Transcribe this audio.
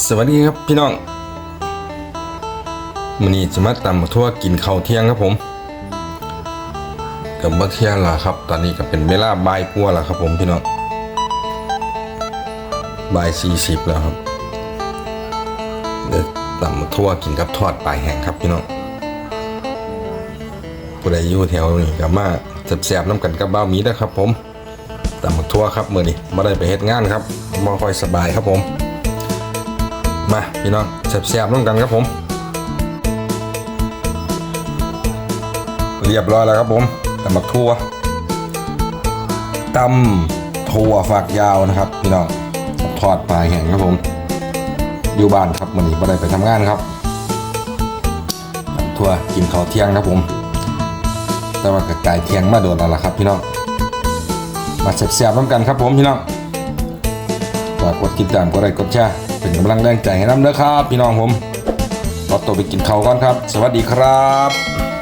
สวัสดีครับพี่น้องมื้อนี้จะมาตำทั่วกินข้าวเที่ยงครับผมกับบ่เที่ยงและครับ ตอนนี้ก็เป็นเวลาบ่ายกว่าแล้วครับผมพี่น้องบ่ายสี่สิบแล้วครับเดี๋ยวตำทั่วกินกับทอดปลายแห้งครับพี่น้องผู้ใดอยู่แถวนี้ก็มาแซ่บๆน้ำกันกับบ้ามีนะครับผมตำทั่วครับมือนี้บ่ได้ไปเฮ็ดงานครับบ่ค่อยสบายครับผม มาพี่น้องแซ่บๆร่วมกันครับผม เรียบร้อยแล้วครับผมตำบักทั่วตำถั่วฝักยาวนะครับ พี่น้องทอดปลาแห้งครับผม อยู่บ้านครับวันนี้ไม่ได้ไปทำงานครับตำทั่วกินข้าวเที่ยงครับผม แต่ว่ากับไก่เที่ยงมาโดนแล้วล่ะครับพี่น้องมาแซ่บๆร่วมกันครับผมพี่น้องฝากกดติดตามกดไลค์กดแชร์ เป็นกำลังแรงใจให้น้ำเด้อครับ พี่น้องผมขอตัวไปกินข้าวก่อนครับ สวัสดีครับ